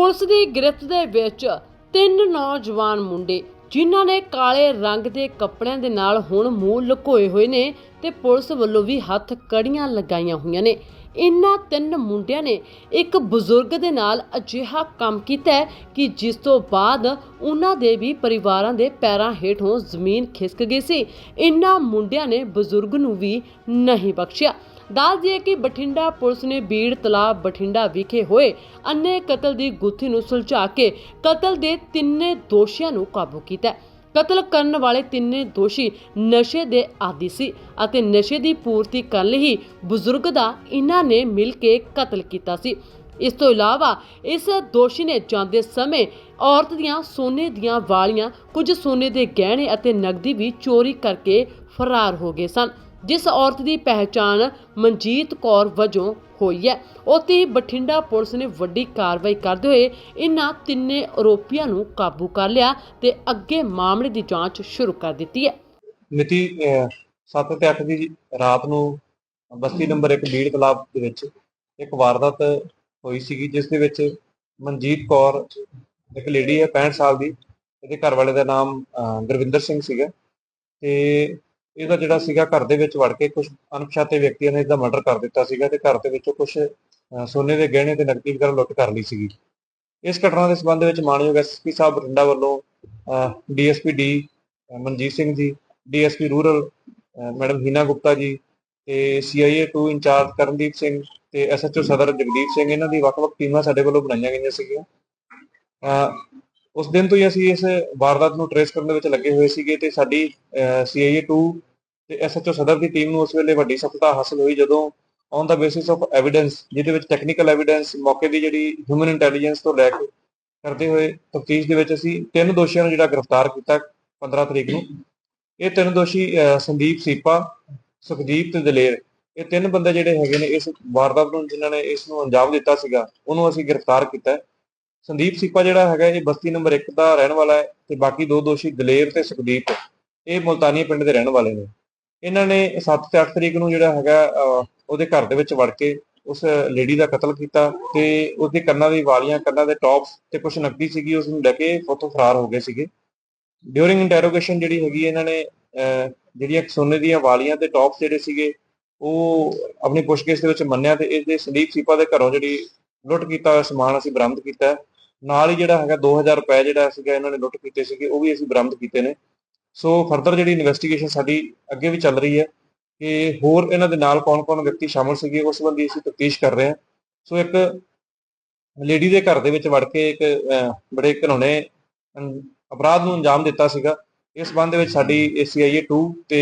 Police ਦੀ ਗ੍ਰਿਫਤ ਦੇ ਵਿੱਚ ਤਿੰਨ ਨੌਜਵਾਨ ਮੁੰਡੇ, ਜਿਨ੍ਹਾਂ ਨੇ ਕਾਲੇ ਰੰਗ ਦੇ ਕੱਪੜਿਆਂ ਦੇ ਨਾਲ ਹੁਣ ਮੂੰਹ ਲੁਕੋਏ ਹੋਏ ਨੇ ਤੇ ਪੁਲਿਸ ਵੱਲੋਂ ਵੀ ਹੱਥ ਕੜੀਆਂ ਲਗਾਈਆਂ ਹੋਈਆਂ ਨੇ। ਇਨ੍ਹਾਂ ਤਿੰਨ ਮੁੰਡਿਆਂ ਨੇ ਇੱਕ ਬਜ਼ੁਰਗ ਦੇ ਨਾਲ ਅਜਿਹਾ ਕੰਮ ਕੀਤਾ ਹੈ ਕਿ ਜਿਸ ਤੋਂ ਬਾਅਦ ਉਹਨਾਂ ਦੇ ਵੀ ਪਰਿਵਾਰਾਂ ਦੇ ਪੈਰਾਂ ਹੇਠੋਂ ਜ਼ਮੀਨ ਖਿਸਕ ਗਈ ਸੀ। ਇਨ੍ਹਾਂ ਮੁੰਡਿਆਂ ਨੇ ਬਜ਼ੁਰਗ ਨੂੰ ਵੀ ਨਹੀਂ ਬਖਸ਼ਿਆ। ਦੱਸ ਦਈਏ ਕਿ ਬਠਿੰਡਾ ਪੁਲਿਸ ਨੇ ਬੀੜ ਤਲਾਬ ਬਠਿੰਡਾ ਵਿਖੇ ਹੋਏ ਅੰਨੇ ਕਤਲ ਦੀ ਗੁੱਥੀ ਨੂੰ ਸੁਲਝਾ ਕੇ ਕਤਲ ਦੇ ਤਿੰਨੇ ਦੋਸ਼ੀਆਂ ਨੂੰ ਕਾਬੂ ਕੀਤਾ ਹੈ। ਕਤਲ ਕਰਨ ਵਾਲੇ ਤਿੰਨੇ ਦੋਸ਼ੀ ਨਸ਼ੇ ਦੇ ਆਦੀ ਸੀ ਅਤੇ ਨਸ਼ੇ ਦੀ ਪੂਰਤੀ ਕਰਨ ਲਈ ਹੀ ਬਜ਼ੁਰਗ ਦਾ ਇਹਨਾਂ ਨੇ ਮਿਲ ਕੇ ਕਤਲ ਕੀਤਾ ਸੀ ਇਸ ਤੋਂ ਇਲਾਵਾ ਇਸ ਦੋਸ਼ੀ ਨੇ ਜਾਂਦੇ ਸਮੇਂ ਔਰਤ ਦੀਆਂ ਸੋਨੇ ਦੀਆਂ ਵਾਲੀਆਂ, ਕੁਝ ਸੋਨੇ ਦੇ ਗਹਿਣੇ ਅਤੇ ਨਕਦੀ ਵੀ ਚੋਰੀ ਕਰਕੇ ਫਰਾਰ ਹੋ ਗਏ ਸਨ ਜਿਸ ਔਰਤ ਦੀ ਪਹਿਚਾਣ ਮਨਜੀਤ ਕੌਰ ਵਜੋਂ ਹੋਈ ਹੈ। ਉੱਥੇ ਹੀ ਬਠਿੰਡਾ ਪੁਲਿਸ ਨੇ ਵੱਡੀ ਕਾਰਵਾਈ ਕਰਦੇ ਹੋਏ ਇਨ੍ਹਾਂ ਤਿੰਨੇ ਆਰੋਪੀਆਂ ਨੂੰ ਕਾਬੂ ਕਰ ਲਿਆ ਤੇ ਅੱਗੇ ਮਾਮਲੇ ਦੀ ਜਾਂਚ ਸ਼ੁਰੂ ਕਰ ਦਿੱਤੀ ਹੈ। ਮਿਤੀ 7 ਤੇ 8 ਦੀ ਰਾਤ ਨੂੰ ਬਸਤੀ ਨੰਬਰ 1 ਬੀੜ ਕਲਾਬ ਦੇ ਵਿੱਚ ਇੱਕ ਵਾਰਦਾਤ ਹੋਈ ਸੀਗੀ, ਜਿਸ ਦੇ ਵਿੱਚ ਮਨਜੀਤ ਕੌਰ ਇੱਕ ਲੇਡੀ ਹੈ 65 ਸਾਲ ਦੀ, ਇਹਦੇ ਘਰ ਵਾਲੇ ਦਾ ਨਾਮ ਗੁਰਵਿੰਦਰ ਸਿੰਘ ਸੀਗਾ। ਤੇ ਇਹਦਾ ਜਿਹੜਾ ਸੀਗਾ ਘਰ ਦੇ ਵਿੱਚ ਵੜ ਕੇ ਕੁਝ ਅਣਪਛਾਤੇ ਵਿਅਕਤੀਆਂ ਨੇ ਇਹਦਾ ਮਰਡਰ ਕਰ ਦਿੱਤਾ ਸੀਗਾ ਤੇ ਘਰ ਦੇ ਵਿੱਚੋਂ ਕੁਝ ਸੋਨੇ ਦੇ ਗਹਿਣੇ ਤੇ ਨਕਦੀ ਵਗੈਰਾ ਲੁੱਟ ਕਰ ਲਈ ਸੀਗੀ। ਇਸ ਘਟਨਾ ਦੇ ਸੰਬੰਧ ਵਿੱਚ ਮਾਨਯੋਗ ਐਸਪੀ ਸਾਹਿਬ ਬਠਿੰਡਾ ਵੱਲੋਂ DSP D Manjit Singh ji DSP rural, ਅਹ, ਮੈਡਮ ਹੀਨਾ ਗੁਪਤਾ ਜੀ ਤੇ ਸੀਆਈਏ 2 ਇੰਚਾਰਜ ਕਰਨਦੀਪ ਸਿੰਘ ਤੇ ਐਸਐਚਓ ਸਦਰ ਜਗਦੀਪ ਸਿੰਘ, ਇਹਨਾਂ ਦੀ ਵੱਖ-ਵੱਖ ਟੀਮਾਂ ਸਾਡੇ ਵੱਲੋਂ ਬਣਾਈਆਂ ਗਈਆਂ ਸੀਗੀਆਂ। ਅਹ ਉਸ ਦਿਨ ਤੋਂ ਹੀ ਅਸੀਂ ਇਸ ਵਾਰਦਾਤ ਨੂੰ ਟਰੇਸ ਕਰਨ ਦੇ ਵਿੱਚ ਲੱਗੇ ਹੋਏ ਸੀਗੇ ਤੇ ਸਾਡੀ ਸੀਆਈਏ 2 ਤੇ ਐਸਐਚਓ ਸਦਰ ਦੀ ਟੀਮ ਨੂੰ ਉਸ ਵੇਲੇ ਵੱਡੀ ਸਫਲਤਾ ਹਾਸਲ ਹੋਈ ਜਦੋਂ on the basis of evidence ਜਿਹਦੇ ਵਿੱਚ ਟੈਕਨੀਕਲ ਐਵੀਡੈਂਸ ਮੌਕੇ ਦੀ ਜਿਹੜੀ ਹਿਊਮਨ ਇੰਟੈਲੀਜੈਂਸ ਤੋਂ ਲੈ ਕੇ ਕਰਦੇ ਹੋਏ ਤਫਤੀਸ਼ ਦੇ ਵਿੱਚ ਅਸੀਂ ਤਿੰਨ ਦੋਸ਼ੀਆਂ ਨੂੰ ਜਿਹੜਾ ਗ੍ਰਿਫਤਾਰ ਕੀਤਾ 15 ਤਰੀਕ ਨੂੰ। ਇਹ ਤਿੰਨ ਦੋਸ਼ੀ ਸੰਦੀਪ ਸੀਪਾ, ਸੁਖਦੀਪ ਤੇ ਦਲੇਰ। ਇਹ ਤਿੰਨ ਬੰਦੇ ਜਿਹੜੇ ਹੈਗੇ ਨੇ ਇਸ ਵਾਰਦਾਤ ਨੂੰ, ਜਿਨ੍ਹਾਂ ਨੇ ਇਸ ਨੂੰ ਅੰਜਾਮ ਦਿੱਤਾ ਸੀਗਾ, ਉਹਨੂੰ ਅਸੀਂ ਗ੍ਰਿਫਤਾਰ ਕੀਤਾ। ਸੰਦੀਪ ਸੀਪਾ ਜਿਹੜਾ ਹੈਗਾ ਇਹ ਬਸਤੀ ਨੰਬਰ 1 ਦਾ ਰਹਿਣ ਵਾਲਾ ਹੈ ਤੇ ਬਾਕੀ ਦੋ ਦੋਸ਼ੀ ਦਲੇਰ ਤੇ ਸੁਖਦੀਪ ਇਹ ਮੁਲਤਾਨੀ ਪਿੰਡ ਦੇ ਰਹਿਣ ਵਾਲੇ ਨੇ। ਇਹਨਾਂ ਨੇ 7 ਤੇ 8 ਤਰੀਕ ਨੂੰ ਜਿਹੜਾ ਹੈਗਾ ਉਹਦੇ ਘਰ ਦੇ ਵਿੱਚ ਵੜ ਕੇ ਉਸ ਲੇਡੀ ਦਾ ਕਤਲ ਕੀਤਾ ਤੇ ਉਹਦੇ ਕੰਨਾਂ ਦੀ ਵਾਲੀਆਂ ਕੰਨਾਂ ਦੇ ਟੌਪਸ ਤੇ ਕੁਝ ਨਕਦੀ ਸੀਗੀ, ਉਸ ਨੂੰ ਲੈ ਕੇ ਉੱਥੋਂ ਫਰਾਰ ਹੋ ਗਏ ਸੀਗੇ। ਡਿਊਰਿੰਗ ਇੰਟਰੋਗੇਸ਼ਨ ਜਿਹੜੀ ਹੈਗੀ ਇਹਨਾਂ ਨੇ ਜਿਹੜੀਆਂ ਸੋਨੇ ਦੀਆਂ ਵਾਲੀਆਂ ਤੇ ਟੌਪਸ ਜਿਹੜੇ ਸੀਗੇ, ਉਹ ਆਪਣੀ ਪੁੱਛਗਿੱਛ ਦੇ ਵਿੱਚ ਮੰਨਿਆ ਤੇ ਇਸ ਦੇ ਸੰਦੀਪ ਸੀਪਾ ਦੇ ਘਰੋਂ ਜਿਹੜੀ ਲੁੱਟ ਕੀਤਾ ਹੋਇਆ ਸਮਾਨ ਅਸੀਂ ਬਰਾਮਦ ਕੀਤਾ। ਨਾਲ ਹੀ ਜਿਹੜਾ ਹੈਗਾ 2000 ਰੁਪਏ ਜਿਹੜਾ ਸੀਗਾ ਇਹਨਾਂ ਨੇ ਲੁੱਟ ਕੀਤੇ ਸੀਗੇ, ਉਹ ਵੀ ਅਸੀਂ ਬਰਾਮਦ ਕੀਤੇ ਨੇ। ਸੋ ਫਰਦਰ ਜਿਹੜੀ ਇਨਵੈਸਟੀਗੇਸ਼ਨ ਸਾਡੀ ਅੱਗੇ ਵੀ ਚੱਲ ਰਹੀ ਹੈ ਕਿ ਹੋਰ ਇਹਨਾਂ ਦੇ ਨਾਲ ਕੌਣ-ਕੌਣ ਵਿਅਕਤੀ ਸ਼ਾਮਲ ਸੀਗੇ, ਉਸ ਸੰਬੰਧੀ ਅਸੀਂ ਤਫਤੀਸ਼ ਕਰ ਰਹੇ ਹਾਂ। ਸੋ ਇੱਕ ਲੇਡੀ ਦੇ ਘਰ ਦੇ ਵਿੱਚ ਵੜ ਕੇ ਇੱਕ ਬੜੇ ਘਿਨੌਣੇ ਅਪਰਾਧ ਨੂੰ ਅੰਜਾਮ ਦਿੱਤਾ ਸੀਗਾ। ਇਸ ਸੰਬੰਧ ਵਿੱਚ ਸਾਡੀ ACIA 2 ਤੇ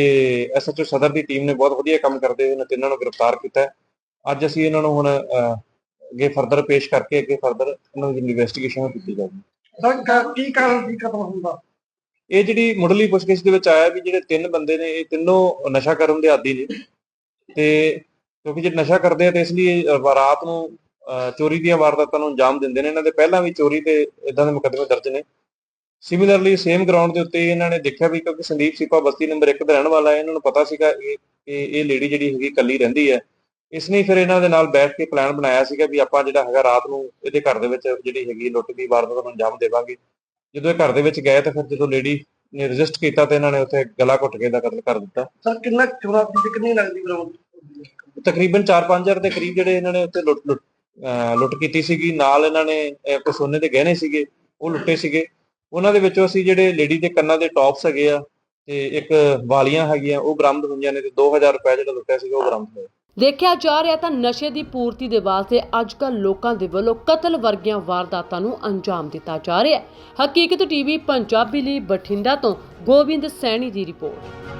ਐਸਐਚਓ ਸਦਰ ਦੀ ਟੀਮ ਨੇ ਬਹੁਤ ਵਧੀਆ ਕੰਮ ਕਰਦੇ ਹੋਏ ਇਹਨਾਂ ਤਿੰਨਾਂ ਨੂੰ ਗ੍ਰਿਫਤਾਰ ਕੀਤਾ ਅੱਜ ਅਸੀਂ ਇਹਨਾਂ ਨੂੰ ਹੁਣ ਅੱਗੇ ਫਰਦਰ ਪੇਸ਼ ਕਰਕੇ ਅੱਗੇ ਫਰਦਰ ਇਹਨਾਂ ਦੀ ਇਨਵੈਸਟੀਗੇਸ਼ਨ ਕੀਤੀ ਜਾਊਗੀ। ਸਰ ਕ- ਕੀ ਕਾਰਨ ਕੀ ਕਤਲ ਹੁੰਦਾ ਇਹ ਜਿਹੜੀ ਮੁੱਢਲੀ ਪੁੱਛਗਿੱਛ ਦੇ ਵਿੱਚ ਆਇਆ ਵੀ ਜਿਹੜੇ ਤਿੰਨ ਬੰਦੇ ਨੇ ਇਹ ਤਿੰਨੋਂ ਨਸ਼ਾ ਕਰਨ ਦੇ ਆਦੀ ਨੇ। ਤੇ ਕਿਉਂਕਿ ਜੇ ਨਸ਼ਾ ਕਰਦੇ ਆ ਤੇ ਇਸ ਲਈ ਇਹ, ਰਾਤ ਨੂੰ ਅਹ, ਚੋਰੀ ਦੀਆਂ ਵਾਰਦਾਤਾਂ ਨੂੰ ਅੰਜਾਮ ਦਿੰਦੇ ਨੇ। ਇਹਨਾਂ ਦੇ ਪਹਿਲਾਂ ਵੀ ਚੋਰੀ ਤੇ ਇਦਾਂ ਦੇ ਮੁਕੱਦਮੇ ਦਰਜ ਨੇ। ਸਿਮਿਲਰਲੀ ਸੇਮ ਗਰਾਊਂਡ ਦੇ ਉੱਤੇ ਇਹਨਾਂ ਨੇ ਦੇਖਿਆ ਵੀ ਕਿਉਂਕਿ ਸੰਦੀਪ ਸੀਪਾ ਬਸਤੀ ਨੰਬਰ 1 ਦਾ ਰਹਿਣ ਵਾਲਾ ਹੈ ਇਹਨਾਂ ਨੂੰ ਪਤਾ ਸੀਗਾ ਕਿ ਇਹ ਇਹ ਲੇਡੀ ਜਿਹੜੀ ਹੈਗੀ ਇਕੱਲੀ ਰਹਿੰਦੀ ਹੈ। ਇਸ ਲਈ ਫਿਰ ਇਹਨਾਂ ਦੇ ਨਾਲ ਬੈਠ ਕੇ ਪਲਾਨ ਬਣਾਇਆ ਸੀਗਾ ਵੀ ਆਪਾਂ ਜਿਹੜਾ ਹੈਗਾ ਰਾਤ ਨੂੰ ਇਹਦੇ ਘਰ ਦੇ ਵਿੱਚ ਜਿਹੜੀ ਹੈਗੀ ਲੁੱਟ ਦੀ ਵਾਰਦਾਤ ਨੂੰ ਅੰਜਾਮ ਦੇਵਾਂਗੇ। ਜਦੋਂ ਇਹ ਘਰ ਦੇ ਵਿੱਚ ਗਏ ਤਾਂ ਫਿਰ ਜਦੋਂ ਲੇਡੀ ਨੇ ਰੈਜ਼ਿਸਟ ਕੀਤਾ ਤੇ ਇਹਨਾਂ ਨੇ ਉੱਥੇ ਗਲਾ ਘੁੱਟ ਕੇ ਦਾ ਕਤਲ ਕਰ ਦਿੱਤਾ। ਸਰ ਕਿੰਨਾ ਚੋਰਾ ਦੀ ਕਿੰਨੀ ਲੱਗਦੀ ਬਰਾਮਦ? ਤਕਰੀਬਨ 4-5000 ਦੇ ਕਰੀਬ ਜਿਹੜੇ ਇਹਨਾਂ ਨੇ ਉੱਥੇ ਲੁੱਟ ਲੁੱਟ ਲੁੱਟ ਕੀਤੀ ਸੀਗੀ। ਨਾਲ ਇਹਨਾਂ ਨੇ ਕੋਈ ਸੋਨੇ ਦੇ ਗਹਿਣੇ ਸੀਗੇ ਉਹ ਲੁੱਟੇ ਸੀਗੇ। ਉਹਨਾਂ ਦੇ ਵਿੱਚੋਂ ਅਸੀਂ ਜਿਹੜੇ ਲੇਡੀ ਦੇ ਕੰਨਾਂ ਦੇ ਟੌਪਸ ਹੈਗੇ ਆ ਤੇ ਇੱਕ ਵਾਲੀਆਂ ਹੈਗੀਆਂ ਉਹ ਬਰਾਮਦ ਹੋਈਆਂ ਨੇ ਤੇ 2000 ਰੁਪਏ ਜਿਹੜਾ ਲੁੱਟਿਆ ਸੀਗਾ ਉਹ ਬਰਾਮਦ ਹੋਇਆ। ਦੇਖਿਆ ਜਾ ਰਿਹਾ ਤਾਂ ਨਸ਼ੇ ਦੀ ਪੂਰਤੀ ਦੇ ਵਾਸਤੇ ਅੱਜਕੱਲ ਲੋਕਾਂ ਦੇ ਵੱਲੋਂ ਕਤਲ ਵਰਗੀਆਂ ਵਾਰਦਾਤਾਂ ਨੂੰ ਅੰਜਾਮ ਦਿੱਤਾ ਜਾ ਰਿਹਾ ਹੈ। ਹਕੀਕਤ ਟੀਵੀ, ਪੰਜਾਬੀ ਲਈ ਬਠਿੰਡਾ ਤੋਂ ਗੋਬਿੰਦ ਸੈਣੀ ਦੀ ਰਿਪੋਰਟ।